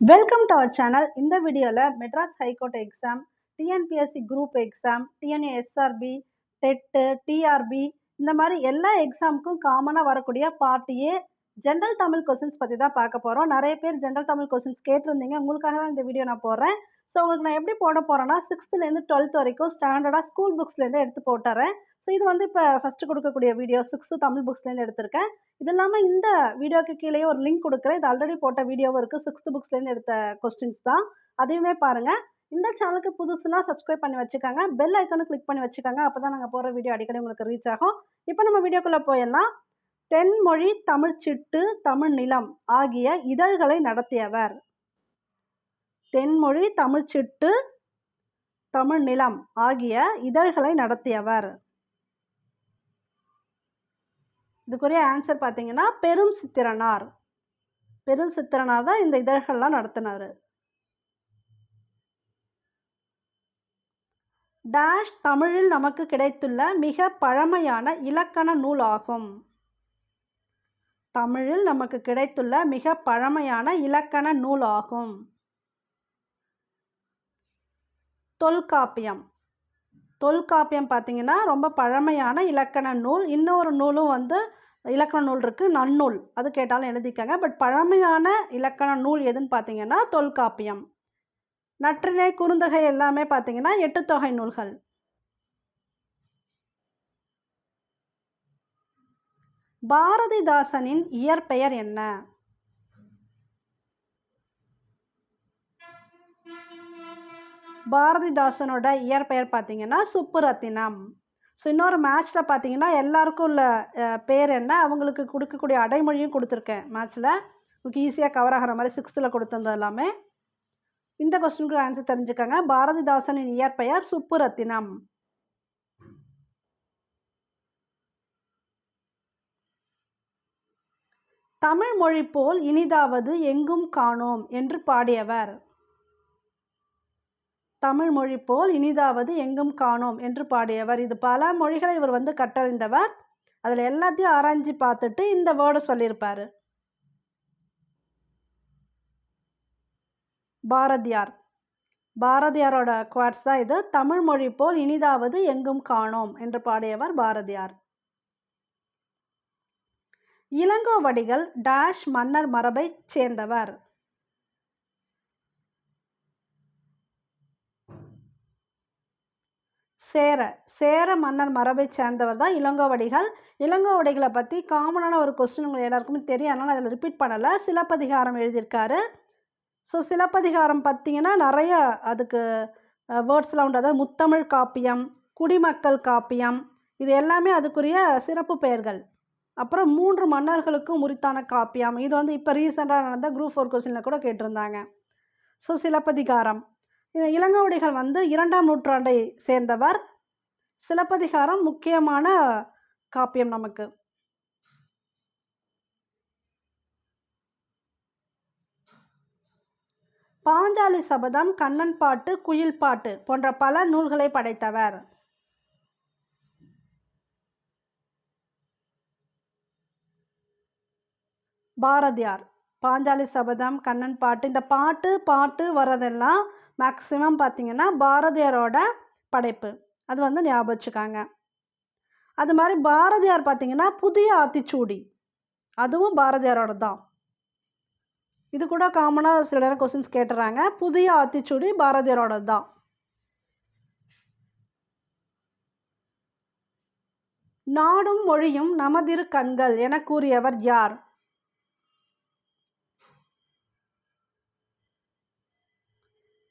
Welcome to our channel இந்த வீடியோவில் Madras high court exam TNPSC group exam TNUSRB TET TRB இந்த மாதிரி எல்லா எக்ஸாமுக்கும் காமனாக வரக்கூடிய part A general Tamil questions பற்றி தான் பார்க்க போகிறோம் நிறைய பேர் ஜென்ரல் தமிழ் கொஸ்டின்ஸ் கேட்டிருந்தீங்க. உங்களுக்காக தான் இந்த வீடியோ நான் போடுறேன். ஸோ உங்களுக்கு நான் எப்படி போட போகிறேன்னா சிக்ஸ்த்துலேருந்து டுவெல்த் வரைக்கும் ஸ்டாண்டர்டாக ஸ்கூல் புக்ஸ்லேருந்து எடுத்து போட்டுறேன். ஸோ இது வந்து இப்போ ஃபஸ்ட்டு கொடுக்கக்கூடிய வீடியோ சிக்ஸ்த்து தமிழ் புக்ஸ்லேருந்து எடுத்திருக்கேன். இது இல்லாமல் இந்த வீடியோக்கு கீழே ஒரு லிங்க் கொடுக்குறேன். இது ஆல்ரெடி போட்ட வீடியோவும் இருக்குது சிக்ஸ்த்து புக்ஸ்லேருந்து எடுத்த கொஸ்டின்ஸ் தான். அதையுமே பாருங்கள் இந்த சேனலுக்கு புதுசுனா சப்ஸ்கிரைப் பண்ணி வச்சுக்கோங்க. பெல் ஐக்கானு கிளிக் பண்ணி வச்சுக்கோங்க. அப்போ தான் நாங்கள் போகிற வீடியோ அடிக்கடி உங்களுக்கு ரீச் ஆகும். இப்போ நம்ம வீடியோக்குள்ளே போயிடலாம். தென்மொழி தமிழ்ச்சிட்டு தமிழ் நிலம் ஆகிய இதழ்களை நடத்தியவர். தென்மொழி தமிழ்ச்சிட்டு தமிழ் நிலம் ஆகிய இதழ்களை நடத்தியவர். இதுக்குரிய ஆன்சர் பார்த்தீங்கன்னா பெரும் சித்திரனார். பெரும் சித்திரனார் தான் இந்த இதழ்கள்லாம் நடத்தினார் டேஷ் தமிழில் நமக்கு கிடைத்துள்ள மிக பழமையான இலக்கண நூல் ஆகும். தமிழில் நமக்கு கிடைத்துள்ள மிக பழமையான இலக்கண நூல் ஆகும். தொல்காப்பியம். தொல்காப்பியம் பார்த்தீங்கன்னா ரொம்ப பழமையான இலக்கண நூல். இன்னொரு நூலும் வந்து இலக்கண நூல் இருக்குது நன்னூல். அது கேட்டாலும் எழுதிக்கங்க. பட் பழமையான இலக்கண நூல் எதுன்னு பார்த்தீங்கன்னா தொல்காப்பியம். நற்றினை குறுந்தொகை எல்லாமே பார்த்தீங்கன்னா எட்டு தொகை நூல்கள். பாரதிதாசனின் இயற்பெயர் என்ன? பாரதிதாசனோட இயற்பெயர் பார்த்தீங்கன்னா சுப்புரத்தினம். ஸோ இன்னொரு மேட்ச்சில் பார்த்தீங்கன்னா எல்லாருக்கும் உள்ள பேர் என்ன? அவங்களுக்கு கொடுக்கக்கூடிய அடைமொழியும் கொடுத்துருக்கேன் மேட்ச்சில் உங்களுக்கு ஈஸியாக கவர் ஆகிற மாதிரி சிக்ஸ்த்தில் கொடுத்துருந்தது எல்லாமே. இந்த கொஸ்டினுக்கு ஆன்சர் தெரிஞ்சுக்கோங்க. பாரதிதாசனின் இயற்பெயர் சுப்புரத்தினம். தமிழ் மொழி போல் இனிதாவது எங்கும் காணோம் என்று பாடியவர். தமிழ் மொழி போல் இனிதாவது எங்கும் காணோம் என்று பாடியவர். இது பல மொழிகளை இவர் வந்து கட்டறிந்தவர் அதில் எல்லாத்தையும் ஆராய்ஞ்சு பார்த்துட்டு இந்த வேர்டு சொல்லியிருப்பார். பாரதியார். பாரதியாரோட குவாட்ஸ் தான் இது. தமிழ் மொழி போல் இனிதாவது எங்கும் காணோம் என்று பாடியவர் பாரதியார். இளங்கோவடிகள் டேஷ் மன்னர் மரபைச் சேர்ந்தவர். சேர சேர மன்னர் மரபை சேர்ந்தவர் தான் இளங்கோவடிகள். இளங்கோவடிகளை பற்றி காமனான ஒரு கொஸ்டின் உங்களுக்கு எல்லாருக்குமே தெரியும். அதனால் அதில் ரிப்பீட் பண்ணலை. சிலப்பதிகாரம் எழுதியிருக்காரு. ஸோ சிலப்பதிகாரம் பார்த்தீங்கன்னா நிறைய அதுக்கு வேர்ட்ஸ்லாம் உண்டு. அதாவது முத்தமிழ் காப்பியம் குடிமக்கள் காப்பியம் இது எல்லாமே அதுக்குரிய சிறப்பு பெயர்கள். அப்புறம் மூன்று மன்னர்களுக்கும் உரித்தான காப்பியம். இது வந்து இப்போ ரீசெண்டாக நடந்த குரூப் ஃபோர் கொஸ்டினில் கூட கேட்டிருந்தாங்க. ஸோ சிலப்பதிகாரம். இளங்கோவடிகள் வந்து இரண்டாம் நூற்றாண்டை சேர்ந்தவர். சிலப்பதிகாரம் முக்கியமான காப்பியம் நமக்கு. பாஞ்சாலி சபதம் கண்ணன் பாட்டு குயில் பாட்டு போன்ற பல நூல்களை படைத்தவர். பாரதியார் பாஞ்சாலி சபதம் கண்ணன் பாட்டு இந்த பாட்டு பாட்டு வர்றதெல்லாம் மேக்ஸிமம் பார்த்திங்கன்னா பாரதியாரோட படைப்பு. அது வந்து ஞாபகம் வச்சுக்காங்க. அது மாதிரி பாரதியார் பார்த்திங்கன்னா புதிய ஆத்திச்சூடி. அதுவும் பாரதியாரோட தான் இது கூட காமனாக சில நேரம் கொஸ்டின்ஸ் கேட்டுறாங்க. புதிய ஆத்திச்சூடி பாரதியாரோட தான் நாடும் மொழியும் நமதிரு கண்கள் என கூறியவர் யார்?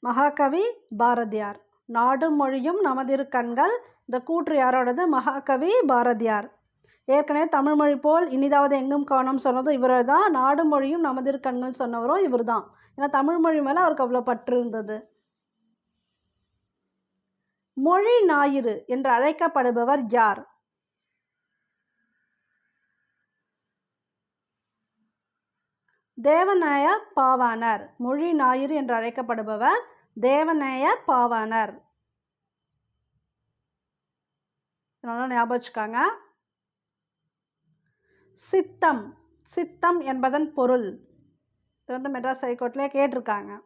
மகாகவி பாரதியார். நாடும் மொழியும் நமதிரு கண்கள் இந்த கூற்று யாரோடது? மகாகவி பாரதியார். ஏற்கனவே தமிழ்மொழி போல் இனிதாவது எங்கும் காணும் சொன்னதும் இவர் தான் நாடு மொழியும் நமதிரு கண்கள் சொன்னவரும் இவர் தான் ஏன்னா தமிழ்மொழி மேலே அவருக்கு அவ்வளோ பற்று இருந்தது. மொழி ஞாயிறு என்று அழைக்கப்படுபவர் யார்? தேவநாய பாவாணர் மொழி ஞாயிறு என்று அழைக்கப்படுபவர் தேவநேய பாவாணர். நல்லா ஞாபகம் வச்சுக்காங்க. சித்தம் சித்தம் என்பதன் பொருள். இது வந்து மெட்ராஸ் ஹைகோர்ட்லேயே கேட்டிருக்காங்க.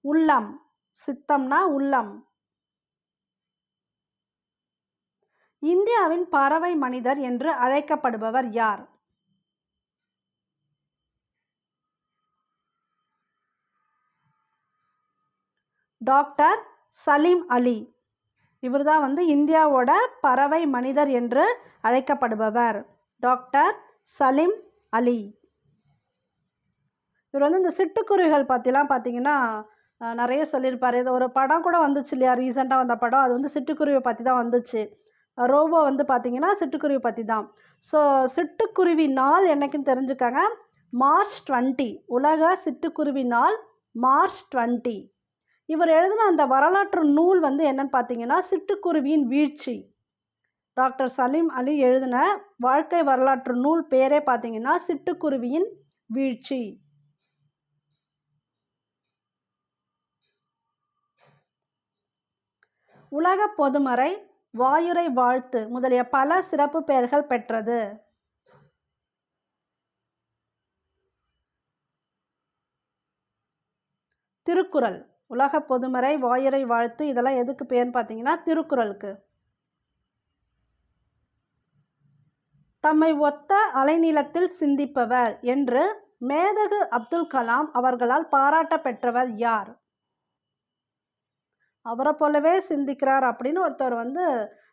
உள்ளம் சித்தம்னா உள்ளம். இந்தியாவின் பறவை மனிதர் என்று அழைக்கப்படுபவர் யார்? டாக்டர் சலீம் அலி. இவர் தான் வந்து இந்தியாவோட பறவை மனிதர் என்று அழைக்கப்படுபவர். டாக்டர் சலீம் அலி. இவர் வந்து இந்த சிட்டுக்குருவிகள் பற்றிலாம் பார்த்தீங்கன்னா நிறைய சொல்லியிருப்பார். இது ஒரு படம் கூட வந்துச்சு இல்லையா? ரீசெண்டாக வந்த படம். அது வந்து சிட்டுக்குருவியை பற்றி தான் வந்துச்சு. ரோபோ வந்து பார்த்தீங்கன்னா சிட்டுக்குருவி பற்றி தான் ஸோ சிட்டுக்குருவி நாள் என்னைக்குன்னு தெரிஞ்சுக்காங்க. March twenty. உலக சிட்டுக்குருவி நாள் மார்ச் டுவெண்ட்டி. இவர் எழுதின அந்த வரலாற்று நூல் வந்து என்னன்னு பார்த்தீங்கன்னா சிட்டுக்குருவியின் வீழ்ச்சி. டாக்டர் சலீம் அலி எழுதின வாழ்க்கை வரலாற்று நூல் பேரே பார்த்தீங்கன்னா சிட்டுக்குருவியின் வீழ்ச்சி. உலக பொதுமறை வாயுரை வாழ்த்து முதலிய பல சிறப்பு பெயர்கள் பெற்றது. திருக்குறள். உலக பொதுமறை வாயரை வாழ்த்து இதெல்லாம் எதுக்கு பேர்னு பார்த்தீங்கன்னா திருக்குறளுக்கு. தம்மை ஒத்த அலைநீளத்தில் சிந்திப்பவர் என்று மேதகு அப்துல் கலாம் அவர்களால் பாராட்ட பெற்றவர் யார்? அவரை போலவே சிந்திக்கிறார் அப்படின்னு ஒருத்தர் வந்து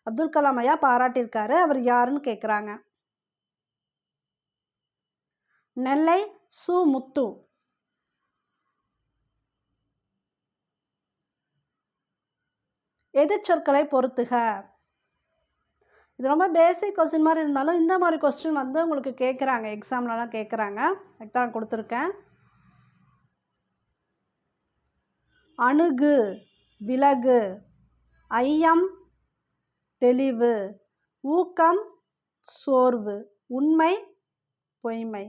அப்துல் கலாம் ஐயா பாராட்டியிருக்காரு. அவர் யாருன்னு கேட்குறாங்க நெல்லை சு முத்து. எதிர்ச்சொற்களை பொறுத்துக. இது ரொம்ப பேசிக் கொஸ்டின் மாதிரி இருந்தாலும் இந்த மாதிரி கொஸ்டின் வந்து உங்களுக்கு கேட்குறாங்க எக்ஸாம்லலாம் கேட்குறாங்க எக்ஸாம் தான் கொடுத்துருக்கேன். அணுகு விலகு ஐயம் தெளிவு ஊக்கம் சோர்வு உண்மை பொய்மை.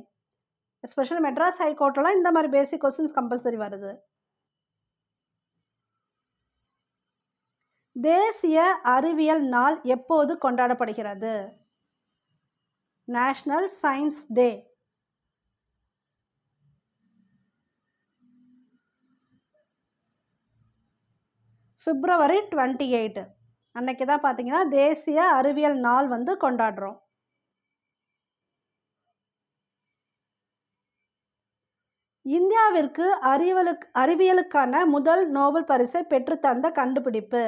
எஸ்பெஷலி மெட்ராஸ் ஹைகோர்ட்லாம் இந்த மாதிரி பேசிக் கொஸ்டின்ஸ் கம்பல்சரி வருது. தேசிய அறிவியல் நாள் எப்போது கொண்டாடப்படுகிறது? National science day February twenty eight அன்னைக்கு தான் பார்த்தீங்கன்னா தேசிய அறிவியல் நாள் வந்து கொண்டாடுறோம். இந்தியாவிற்கு அறிவலுக் அறிவியலுக்கான முதல் நோபல் பரிசை பெற்றுத்தந்த கண்டுபிடிப்பு.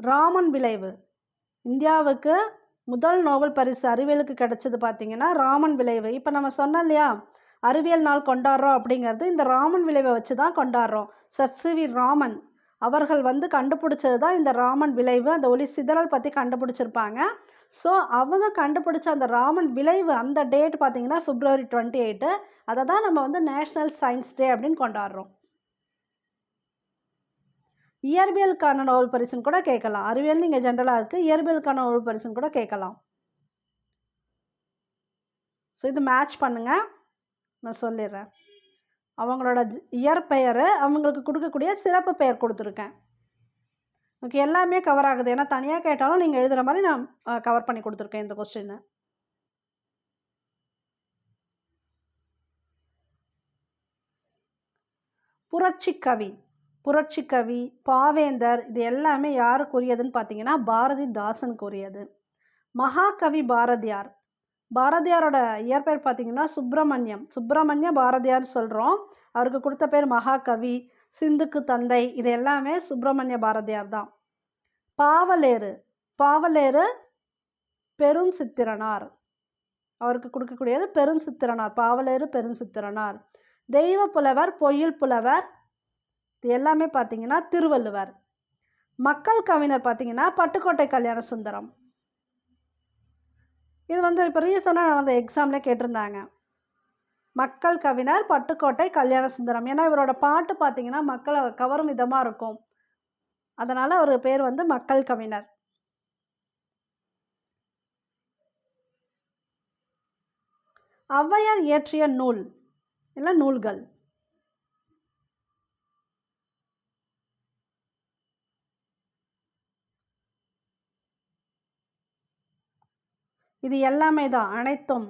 ராமன் விளைவு. இந்தியாவுக்கு முதல் நோபல் பரிசு அறிவியலுக்கு கிடைச்சது பார்த்தீங்கன்னா ராமன் விளைவு. இப்போ நம்ம சொன்னோம் இல்லையா? அறிவியல் நாள் கொண்டாடுறோம் அப்படிங்கிறது இந்த ராமன் விளைவை வச்சு தான் கொண்டாடுறோம். சர் சி வி ராமன் அவர்கள் வந்து கண்டுபிடிச்சது தான் இந்த ராமன் விளைவு. அந்த ஒளி சிதறல் பற்றி கண்டுபிடிச்சிருப்பாங்க. ஸோ அவங்க கண்டுபிடிச்ச அந்த ராமன் விளைவு அந்த டேட் பார்த்தீங்கன்னா ஃபிப்ரவரி டுவெண்ட்டி எயிட்டு. அதை தான் நம்ம வந்து நேஷ்னல் சயின்ஸ் டே அப்படின்னு கொண்டாடுறோம். இயற்பியலுக்கான நோபல் பரிசுன்னு கூட கேட்கலாம். அறிவியல் இங்கே ஜென்ரலாக இருக்குது இயற்பியலுக்கான நோபல் பரிசுன்னு கூட கேட்கலாம். ஸோ இது மேட்ச் பண்ணுங்கள் நான் சொல்லிடுறேன். அவங்களோட இயற்பெயர் அவங்களுக்கு கொடுக்கக்கூடிய சிறப்பு பெயர் கொடுத்துருக்கேன். ஓகே எல்லாமே கவர் ஆகுது. ஏன்னா தனியாக கேட்டாலும் நீங்கள் எழுதுகிற மாதிரி நான் கவர் பண்ணி கொடுத்துருக்கேன் இந்த கொஸ்டினை புரட்சி கவி. புரட்சி கவி பாவேந்தர் இது எல்லாமே யாருக்குரியதுன்னு பார்த்தீங்கன்னா பாரதிதாசனுக்குரியது மகாகவி பாரதியார். பாரதியாரோட இயற்பெயர் பார்த்தீங்கன்னா சுப்பிரமணியம். சுப்பிரமணிய பாரதியார் சொல்கிறோம் அவருக்கு கொடுத்த பேர் மகாகவி சிந்துக்கு தந்தை இது எல்லாமே சுப்பிரமணிய பாரதியார் தான். பாவலேறு. பாவலேறு பெரும் சித்திரனார். அவருக்கு கொடுக்கக்கூடியது பெரும் சித்திரனார். பாவலேறு பெரும் சித்திரனார். தெய்வ புலவர் பொய்யில் புலவர் இது எல்லாமே பார்த்தீங்கன்னா திருவள்ளுவர். மக்கள் கவிஞர் பார்த்தீங்கன்னா பட்டுக்கோட்டை கல்யாண சுந்தரம். இது வந்து இப்போ ரீசனாக நடந்த எக்ஸாம்ல கேட்டிருந்தாங்க. மக்கள் கவிஞர் பட்டுக்கோட்டை கல்யாண சுந்தரம். ஏன்னா இவரோட பாட்டு பார்த்தீங்கன்னா மக்களை கவரும் விதமாக இருக்கும். அதனால் அவர் பேர் வந்து மக்கள் கவிஞர். ஔவையார் இயற்றிய நூல். இல்லை நூல்கள். இது எல்லாமே தான் அனைத்தும்.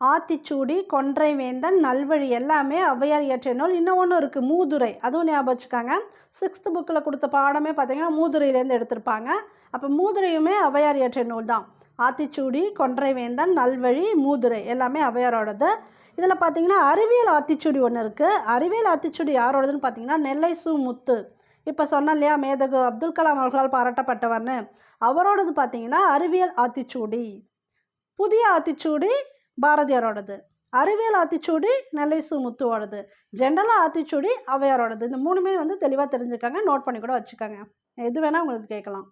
ஆத்திச்சூடி கொன்றை வேந்தன் நல்வழி எல்லாமே ஔவையார் இயற்றிய நூல். இன்னும் ஒன்று இருக்குது மூதுரை. அதுவும் ஞாபகம் வச்சுக்காங்க. சிக்ஸ்த்து புக்கில் கொடுத்த பாடமே பார்த்தீங்கன்னா மூதுரையிலேருந்து எடுத்திருப்பாங்க. அப்போ மூதுரையுமே ஔவையார் இயற்றிய நூல் தான். ஆத்திச்சூடி கொன்றை வேந்தன் நல்வழி மூதுரை எல்லாமே ஔவையாரோடது. இதில் பார்த்தீங்கன்னா அறிவியல் ஆத்திச்சூடி ஒன்று இருக்குது அறிவியல் ஆத்திச்சூடி யாரோடதுன்னு பார்த்தீங்கன்னா நெல்லை சு முத்து. இப்போ சொன்னேன் இல்லையா மேதகு அப்துல் கலாம் அவர்களால் பாராட்டப்பட்டவர்னு. அவரோடது பார்த்தீங்கன்னா அறிவியல் ஆத்திச்சூடி. புதிய ஆத்திச்சூடி பாரதியாரோடது. அறிவியல் ஆத்திச்சூடி நெல்லை சு முத்துவோடது. ஜென்ரலாக ஆத்திச்சூடி ஔவையாரோடது இந்த மூணுமே வந்து தெளிவாக தெரிஞ்சுக்காங்க. நோட் பண்ணி கூட வச்சுக்கோங்க. எது வேணால் உங்களுக்கு கேட்கலாம்.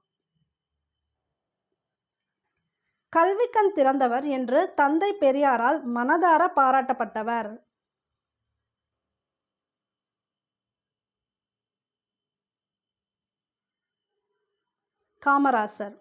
கல்விக்கண் திறந்தவர் என்று தந்தை பெரியாரால் மனதார பாராட்டப்பட்டவர். காமராசர்.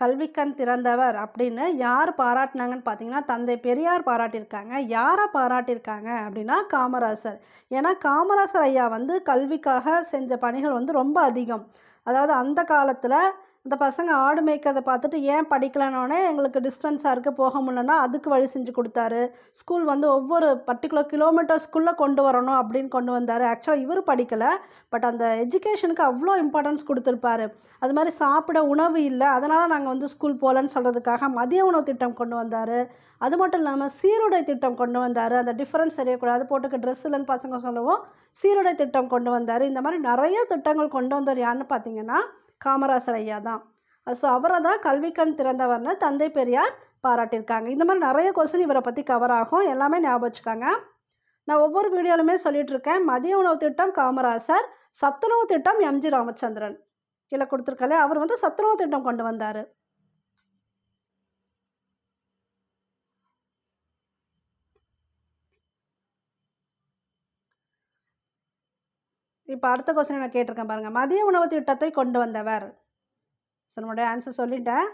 கல்விக்கண் திறந்தவர் அப்படின்னு யார் பாராட்டினாங்கன்னு பார்த்தீங்கன்னா தந்தை பெரியார் பாராட்டியிருக்காங்க. யாரை பாராட்டியிருக்காங்க அப்படின்னா காமராசர். ஏன்னா காமராசர் ஐயா வந்து கல்விக்காக செஞ்ச பணிகள் வந்து ரொம்ப அதிகம். அதாவது அந்த காலத்தில் அந்த பசங்க ஆடு மேய்க்கிறத பார்த்துட்டு ஏன் படிக்கலனோடனே எங்களுக்கு டிஸ்டன்ஸாக இருக்குது போக முடியலன்னா அதுக்கு வழி செஞ்சு கொடுத்தாரு. ஸ்கூல் வந்து ஒவ்வொரு பர்டிகுலர் கிலோமீட்டர்ஸ்குள்ளே கொண்டு வரணும் அப்படின்னு கொண்டு வந்தார். ஆக்சுவலாக இவர் படிக்கலை பட் அந்த எஜுகேஷனுக்கு அவ்வளோ இம்பார்ட்டன்ஸ் கொடுத்துருப்பாரு. அது மாதிரி சாப்பிட உணவு இல்லை அதனால் நாங்கள் வந்து ஸ்கூல் போகலன்னு சொல்கிறதுக்காக மதிய உணவு திட்டம் கொண்டு வந்தார். அது மட்டும் இல்லாமல் சீருடை திட்டம் கொண்டு வந்தார். அந்த டிஃப்ரென்ஸ் தெரியக்கூடாது. போட்டுக்க ட்ரெஸ் இல்லைன்னு பசங்க சொல்லவும் சீருடை திட்டம் கொண்டு வந்தார். இந்த மாதிரி நிறைய திட்டங்கள் கொண்டு வந்தார் யாருன்னு பார்த்தீங்கன்னா காமராசர் ஐயா தான். ஸோ அவரை தான் கல்விக்கண் திறந்தவர்னு தந்தை பெரியார் பாராட்டியிருக்காங்க. இந்த மாதிரி நிறைய கொஸ்டின் இவரை பற்றி கவர் ஆகும். எல்லாமே ஞாபகம் வச்சுக்காங்க. நான் ஒவ்வொரு வீடியோலுமே சொல்லிட்டு இருக்கேன் மதிய உணவு திட்டம் காமராசர் சத்துணவு திட்டம் எம்ஜி ராமச்சந்திரன் கீழே கொடுத்துருக்கலே அவர் வந்து சத்துணவு திட்டம் கொண்டு வந்தார். இப்போ அடுத்த கொஸ்டின் நான் கேட்டிருக்கேன் பாருங்கள் மதிய உணவு திட்டத்தை கொண்டு வந்தவர். ஸோ நம்மளுடைய ஆன்சர் சொல்லிட்டேன்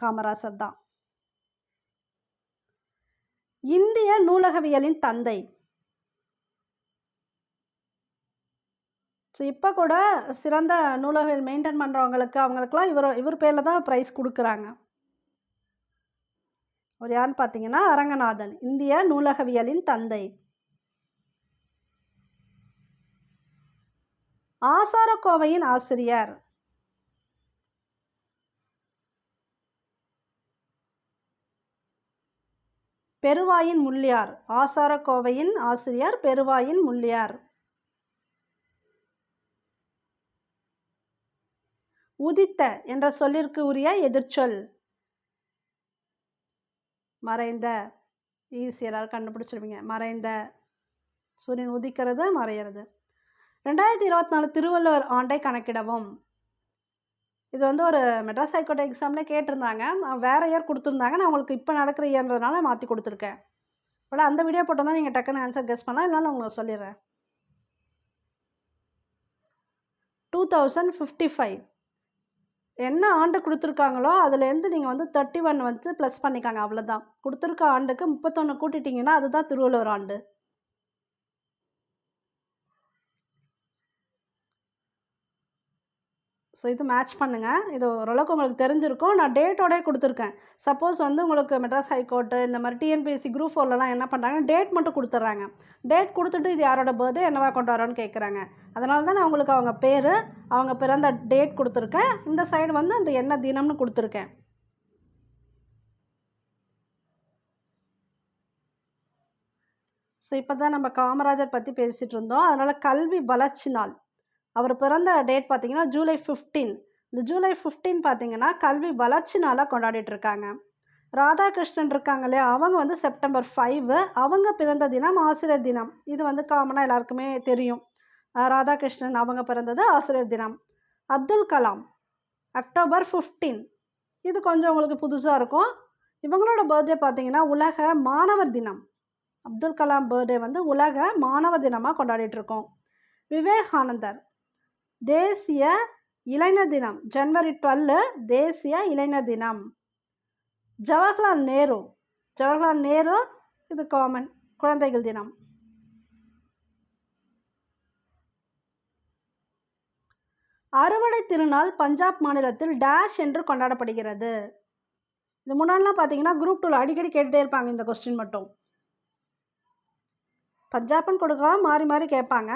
காமராசர் தான். இந்திய நூலகவியலின் தந்தை. ஸோ இப்போ கூட சிறந்த நூலகவியல் மெயின்டைன் பண்ணுறவங்களுக்கு அவங்களுக்குலாம் இவர் இவர் பேரில் தான் ப்ரைஸ் கொடுக்குறாங்க. ஒரு யாருன்னு பார்த்தீங்கன்னா அரங்கநாதன் இந்திய நூலகவியலின் தந்தை. ஆசாரக்கோவையின் ஆசிரியர். பெருவாயின் முள்ளியார். ஆசாரக்கோவையின் ஆசிரியர் பெருவாயின் முள்ளியார். உதித்த என்ற சொல்லிற்கு உரிய எதிர்ச்சொல். மறைந்த. ஈஸி எல்லாரும் கண்டுபிடிச்சிருவீங்க. மறைந்த. சூரியன் உதிக்கிறது மறையிறது. ரெண்டாயிரத்தி இருபத்தி நாலு திருவள்ளுவர் ஆண்டை கணக்கிடவும். இது வந்து ஒரு மெட்ராஸ் ஹைகோர்ட் எக்ஸாமில் கேட்டிருந்தாங்க. நான் வேறு இயர் கொடுத்துருந்தாங்க. நான் உங்களுக்கு இப்போ நடக்கிற இயர்ன்றதுனால மாற்றி கொடுத்துருக்கேன். பட் அந்த வீடியோ போட்டோம்னா நீங்கள் டக்குன்னு ஆன்சர் கெஸ் பண்ணலாம். இல்லைனா உங்களுக்கு சொல்லிடுறேன். டூ தௌசண்ட் ஃபிஃப்டி ஃபைவ் என்ன ஆண்டு கொடுத்துருக்காங்களோ அதுலேருந்து நீங்கள் வந்து தேர்ட்டி ஒன் வந்து ப்ளஸ் பண்ணிக்காங்க. அவ்வளோதான் கொடுத்துருக்க ஆண்டுக்கு முப்பத்தொன்று கூட்டிட்டிங்கன்னா அதுதான் திருவள்ளுவர் ஆண்டு. ஸோ இது மேட்ச் பண்ணுங்கள் இது ஓரளவுக்கு உங்களுக்கு தெரிஞ்சிருக்கும். நான் டேட்டோடே கொடுத்துருக்கேன். சப்போஸ் வந்து உங்களுக்கு மெட்ராஸ் ஹைகோர்ட்டு இந்த மாதிரி டிஎன்பிஎஸ்சி குரூப் ஃபோர்லலாம் என்ன பண்ணுறாங்கன்னா டேட் மட்டும் கொடுத்துட்றாங்க டேட் கொடுத்துட்டு இது யாரோட பர்த்டே என்னவா கொண்டு வரோன்னு கேட்குறாங்க அதனால தான் நான் உங்களுக்கு அவங்க பேர் அவங்க பிறந்த டேட் கொடுத்துருக்கேன். இந்த சைடு வந்து அந்த என்ன தினம்னு கொடுத்துருக்கேன். ஸோ இப்போ தான் நம்ம காமராஜர் பற்றி பேசிகிட்டு இருந்தோம். அதனால் கல்வி வளர்ச்சி நாள். அவர் பிறந்த டேட் பார்த்திங்கன்னா ஜூலை ஃபிஃப்டீன் இந்த ஜூலை ஃபிஃப்டீன் பார்த்திங்கன்னா கல்வி வளர்ச்சி நாளாக கொண்டாடிட்டு இருக்காங்க. ராதாகிருஷ்ணன் இருக்காங்க இல்லையா? அவங்க வந்து செப்டம்பர் ஃபைவ் அவங்க பிறந்த தினம் ஆசிரியர் தினம். இது வந்து காமனாக எல்லாருக்குமே தெரியும். ராதாகிருஷ்ணன் அவங்க பிறந்தது ஆசிரியர் தினம். அப்துல் கலாம் அக்டோபர் ஃபிஃப்டீன் இது கொஞ்சம் உங்களுக்கு புதுசாக இருக்கும். இவங்களோட பர்த்டே பார்த்தீங்கன்னா உலக மாணவர் தினம். அப்துல் கலாம் பர்த்டே வந்து உலக மாணவர் தினமாக கொண்டாடிட்டு இருக்கோம். விவேகானந்தர் தேசிய இளைஞர் தினம் ஜனவரி டுவெல்லு தேசிய இளைஞர் தினம். ஜவஹர்லால் நேரு ஜவஹர்லால் நேரு இது காமன் குழந்தைகள் தினம். அறுவடை திருநாள் பஞ்சாப் மாநிலத்தில் டேஷ் என்று கொண்டாடப்படுகிறது. இது முன்னாடிலாம் பார்த்தீங்கன்னா குரூப் டூவில் அடிக்கடி கேட்டுகிட்டே இருப்பாங்க இந்த கொஸ்டின் மட்டும். பஞ்சாப்னு கொடுக்க மாறி மாறி கேட்பாங்க.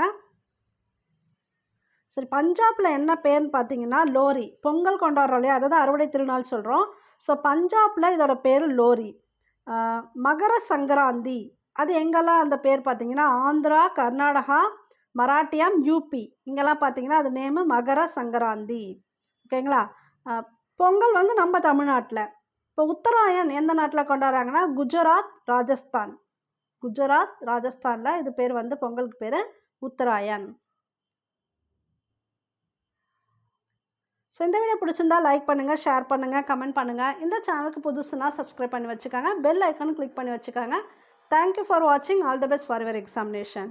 சரி பஞ்சாபில் என்ன பேர்னு பார்த்தீங்கன்னா லோரி. பொங்கல் கொண்டாடுறோம் இல்லையா? அதை தான் அறுவடை திருநாள் சொல்கிறோம் ஸோ பஞ்சாபில் இதோட பேர் லோரி. மகர சங்கராந்தி. அது எங்கெல்லாம் அந்த பேர் பார்த்தீங்கன்னா ஆந்திரா கர்நாடகா மராட்டியம் யூபி இங்கெல்லாம் பார்த்தீங்கன்னா அது நேமு மகர சங்கராந்தி. ஓகேங்களா? பொங்கல் வந்து நம்ம தமிழ்நாட்டில். இப்போ உத்தராயன் எந்த நாட்டில் கொண்டாடுறாங்கன்னா குஜராத் ராஜஸ்தான். குஜராத் ராஜஸ்தானில் இது பேர் வந்து பொங்கலுக்கு பேர் உத்தராயன். ஸோ இந்த வீடியோ பிடிச்சிருந்தா லைக் பண்ணுங்கள் ஷேர் பண்ணுங்கள் கமெண்ட் பண்ணுங்கள் இந்த சேனலுக்கு புதுசுனா சப்ஸ்கிரைப் பண்ணி வச்சுக்கோங்க. பெல் ஐக்கானும் கிளிக் பண்ணி வச்சுக்கோங்க. தேங்க்யூ ஃபார் வாட்சிங் all the best for your examination